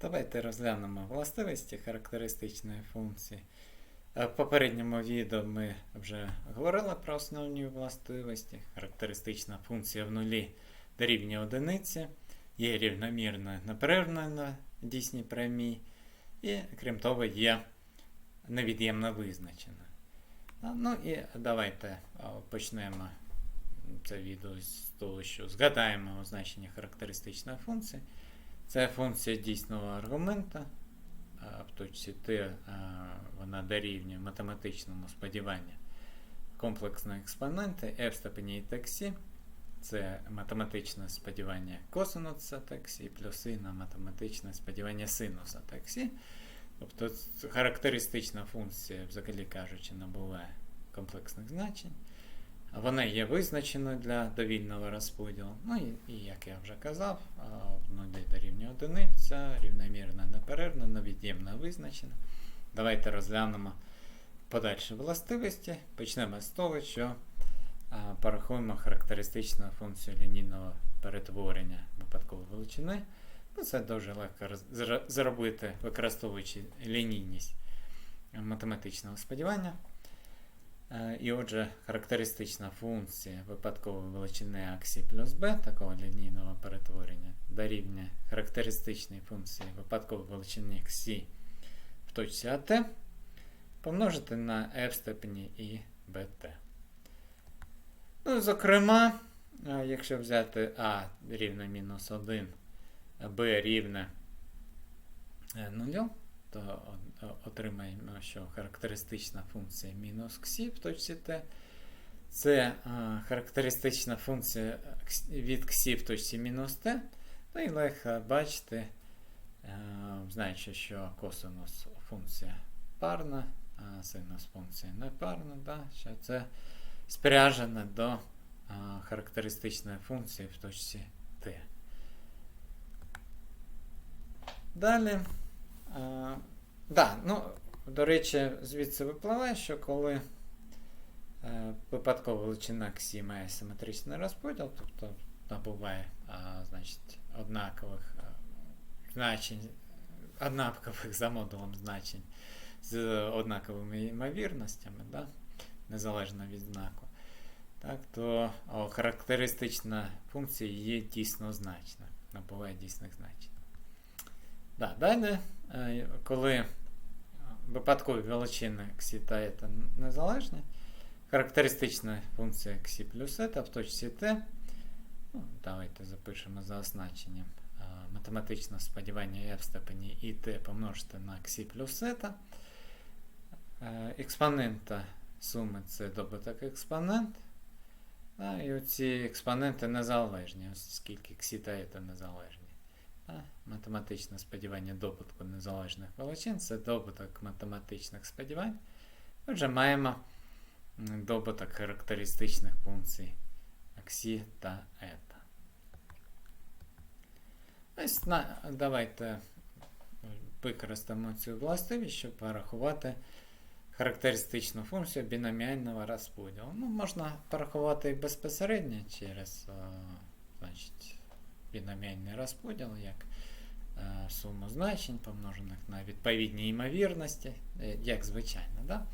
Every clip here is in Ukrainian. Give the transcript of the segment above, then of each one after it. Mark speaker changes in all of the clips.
Speaker 1: Давайте розглянемо властивості характеристичної функції. Е, В попередньому відео ми вже говорили про основні властивості. Характеристична функція в нулі дорівнює одиниці, є рівномірною неперервною на дійсній прямій, і, крім того, є невід'ємно визначена. Ну і давайте почнемо це відео з того, що згадаємо значення характеристичної функції. Це функція дійсного аргумента. В точці Т вона дорівнює математичному сподіванню комплексної експоненти f в степені таксі. Це математичне сподівання косинуса таксі плюс і на математичне сподівання синуса таксі. Тобто характеристична функція, взагалі кажучи, набуває комплексних значень. Вона є визначеною для довільного розподілу. Ну і, і як я вже казав, в нулі дорівнює одиниця, рівномірна неперервна, невід'ємна визначена. Давайте розглянемо подальші властивості. Почнемо з того, що порахуємо характеристичну функцію лінійного перетворення випадкової величини. Ну, це дуже легко зробити, використовуючи лінійність математичного сподівання. Е, І отже, характеристична функція випадкової величини аксі плюс b, такого лінійного перетворення, дорівнює характеристичній функції випадкової величини xі в точці АТ помножити на f в степені і bt. Ну, зокрема, е, якщо взяти а рівне мінус 1, b рівне 0, то отримаємо, що характеристична функція мінус ксі в точці t. Це а, характеристична функція від ксі в точці мінус t. Ну і легко бачити, е, знаючи, що косинус функція парна, а синус функція не парна, да, що це спряжено до а, характеристичної функції в точці t. Далі. А, да, ну, до речі, звідси випливає, що коли е, випадкова величина ксі має симетричний розподіл, тобто набуває а, значить, однакових значень, однакових за модулем значень з однаковими ймовірностями, да, незалежно від знаку, так, то о, характеристична функція є дійсно значна, набуває дійсних значень. Да, далі, е, коли випадкові величини ксі та ета незалежні, характеристична функція ксі плюс ета в точці t, ну, давайте запишемо за означенням е, математичне сподівання f в степені і t помножити на ксі плюс ета. Е, Експонента суми це добуток експонент. І оці експоненти незалежні, оскільки ксі та ета незалежні. Математичне сподівання добутку незалежних величин це добуток математичних сподівань. Отже, маємо добуток характеристичних функцій ксі та ета. Ось на, давайте використаємо цю властивість, щоб порахувати характеристичну функцію біноміального розподілу. Ну, можна порахувати і безпосередньо через значить, біноміальний розподіл, як е, суму значень, помножених на відповідні ймовірності, е, як звичайно. Да?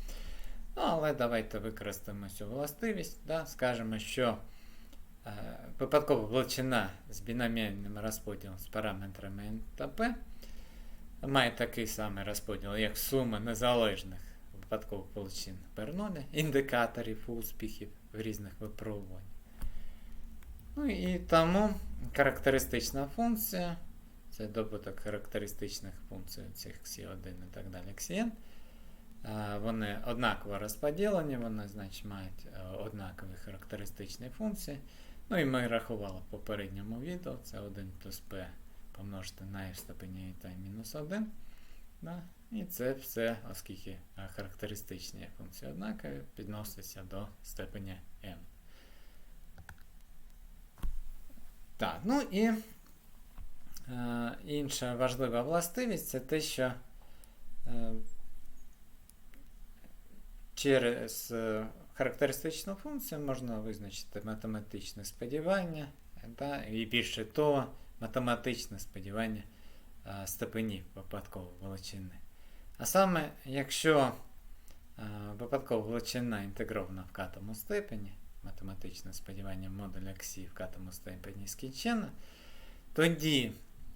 Speaker 1: Ну, але давайте використаємо цю властивість. Да? Скажемо, що е, випадкова величина з біноміальним розподілом з параметрами p має такий самий розподіл, як сума незалежних випадкових величин Берноля, індикаторів успіхів в різних випробуваннях. Ну і тому характеристична функція, це добуток характеристичних функцій цих xi1 і так далі xn. Вони однаково розподілені, вони, значить, мають е, однакові характеристичні функції. Ну і ми рахували в попередньому відео, це 1 плюс p помножити на f степені та мінус 1. Да? І це все, оскільки е, характеристичні функції однакові, підноситься до степеня n. Так, ну і е, інша важлива властивість це те, що е, через е, характеристичну функцію можна визначити математичне сподівання, да, і більше того, математичне сподівання е, степенів випадкової величини. А саме, якщо е, випадкова величина інтегрована в катому степені, математичне сподівання модуля ксі в катому степені скінчена, тоді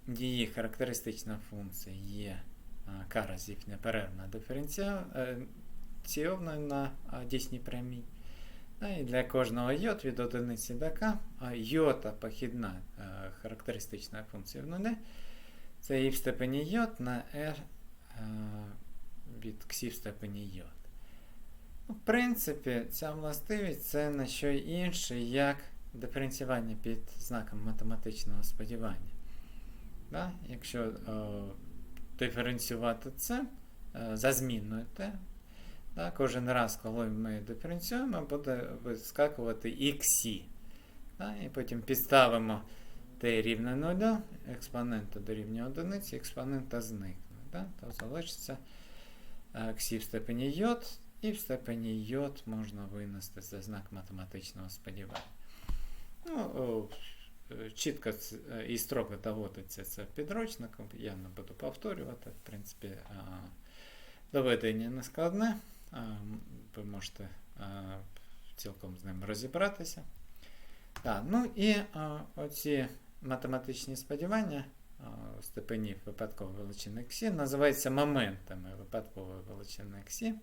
Speaker 1: її характеристична функція є k разів неперервна на дійсній прямій. І для кожного йод від одиниці до k, а похідна е, характеристична функція в нулі, це і в степені йод на r е, від ксі в степені йод. Ну, в принципі, ця властивість це не що інше, як диференціювання під знаком математичного сподівання. Да? Якщо е, диференціювати це е, за змінною t, да, кожен раз, коли ми диференціюємо, буде вискакувати xc. Да? І потім підставимо t рівне 0, експонента дорівнює 1, експонента зникне. Да? То залишиться е, ксі в степені йод, і в степені йод можна винести за знак математичного сподівання. Ну, е, чітко е, і строго доводиться це підручником, я не буду повторювати. В принципі, е, доведення не складне. Ви можете цілком з ним розібратися. Так, ну і оці математичні сподівання степенів випадкової величини ксі називаються моментами випадкової величини ксі.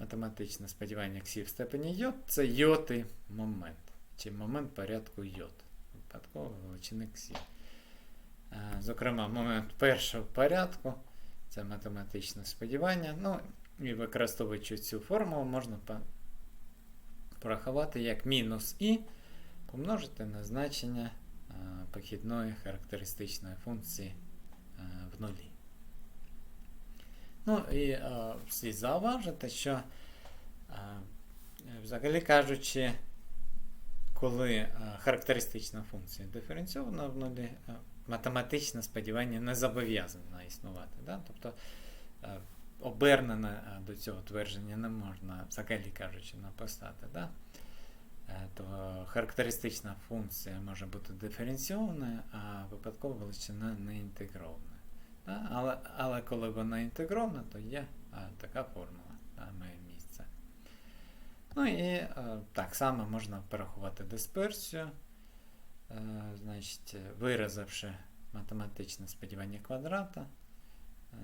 Speaker 1: Математичне сподівання ксі в степені йод це йоти момент, чи момент порядку йод випадкової величини ксі. Е, Зокрема, момент першого порядку це математичне сподівання. Ну, і використовуючи цю формулу, можна порахувати як мінус і помножити на значення е, похідної характеристичної функції е, в нулі. Ну і е, слід зауважити, що, е, взагалі кажучи, коли е, характеристична функція диференційована в нулі, е, математичне сподівання не зобов'язане існувати. Да? Тобто обернене е, до цього твердження не можна, взагалі кажучи, написати. Да? То характеристична функція може бути диференційованою, а випадкова величина не інтегрована. Да? Але, але коли вона інтегрована, то є а, така формула а, має місце. Ну і е, так само можна порахувати дисперсію, е, значить, виразивши математичне сподівання квадрата е,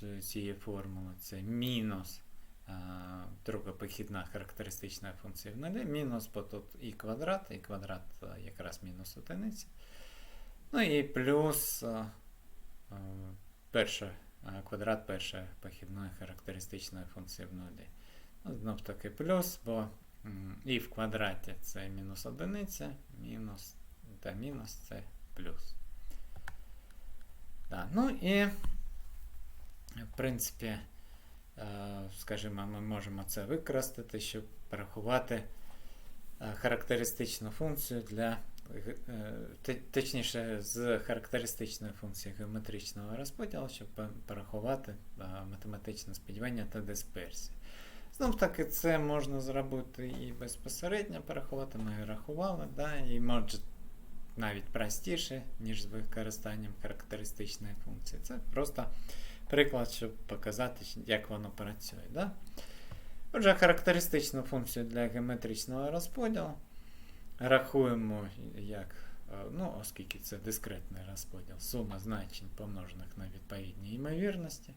Speaker 1: з цієї формули, це мінус е, друга похідна характеристична функція в нулі, мінус бо тут і квадрат, і квадрат е, якраз мінус одиниця. Ну і плюс е, перша, е, квадрат першої похідної характеристичної функції в нулі. Ну, знов таки плюс, бо і в квадраті це мінус одиниця, мінус та мінус це плюс. Да, ну і, в принципі, е, скажімо, ми можемо це використати, щоб порахувати е, характеристичну функцію для е, точніше, з характеристичної функції геометричного розподілу, щоб порахувати е, математичне сподівання та дисперсію. Знов таки, це можна зробити і безпосередньо порахувати, ми рахували, да, і може навіть простіше, ніж з використанням характеристичної функції. Це просто приклад, щоб показати, як воно працює. Да? Отже, характеристичну функцію для геометричного розподілу рахуємо як, е, ну, оскільки це дискретний розподіл, сума значень помножених на відповідні ймовірності.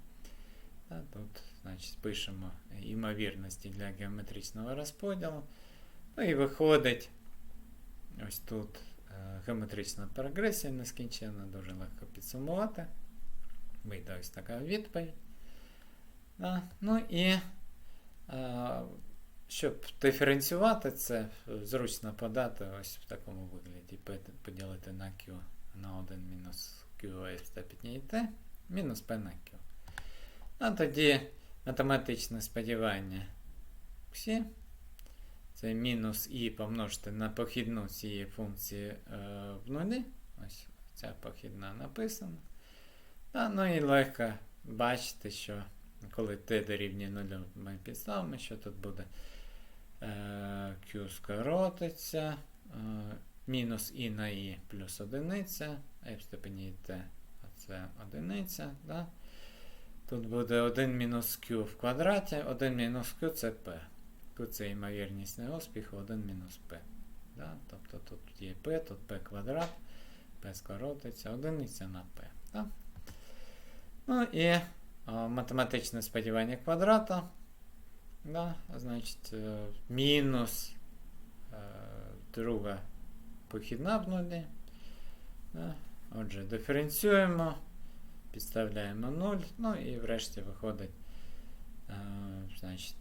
Speaker 1: Та, Тут значить, пишемо ймовірності для геометричного розподілу. Ну і виходить ось тут е, геометрична прогресія нескінченна, дуже легко підсумувати. Вийде ось така відповідь. Да. Ну і е, щоб диференціювати це, зручно подати ось в такому вигляді. Поділити на Q на 1 мінус QS степені t, мінус P на Q. А тоді математичне сподівання всі. Це мінус і помножити на похідну цієї функції е, в нулі. Ось ця похідна написана. Та, ну і легко бачити, що коли t дорівнює нулю, ми підставимо, що тут буде Q скоротиться, е, мінус і на і плюс одиниця, а в степені а це одиниця. Да? Тут буде 1 мінус q в квадраті, 1 мінус q це p. Тут це ймовірність неуспіху 1 мінус p. Да? Тобто тут є p, тут p квадрат, p скоротиться, одиниця на p. Да? Ну і а, математичне сподівання квадрата. Да? Значить, е, мінус е, друга похідна в нулі. Да? Отже, диференціюємо, підставляємо 0, ну і врешті виходить, е, значить,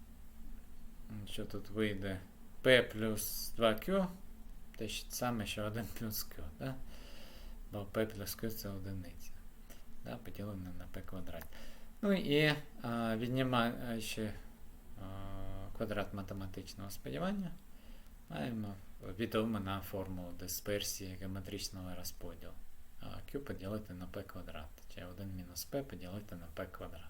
Speaker 1: що тут вийде p плюс 2q, те ж саме, що 1 плюс q, да? бо p плюс q це одиниця, да? поділене на p квадрат. Ну і а, віднімаючи а, квадрат математичного сподівання, маємо відомо на формулу дисперсії геометричного розподілу. Q поділити на p квадрат, чи 1 мінус p поділити на p квадрат.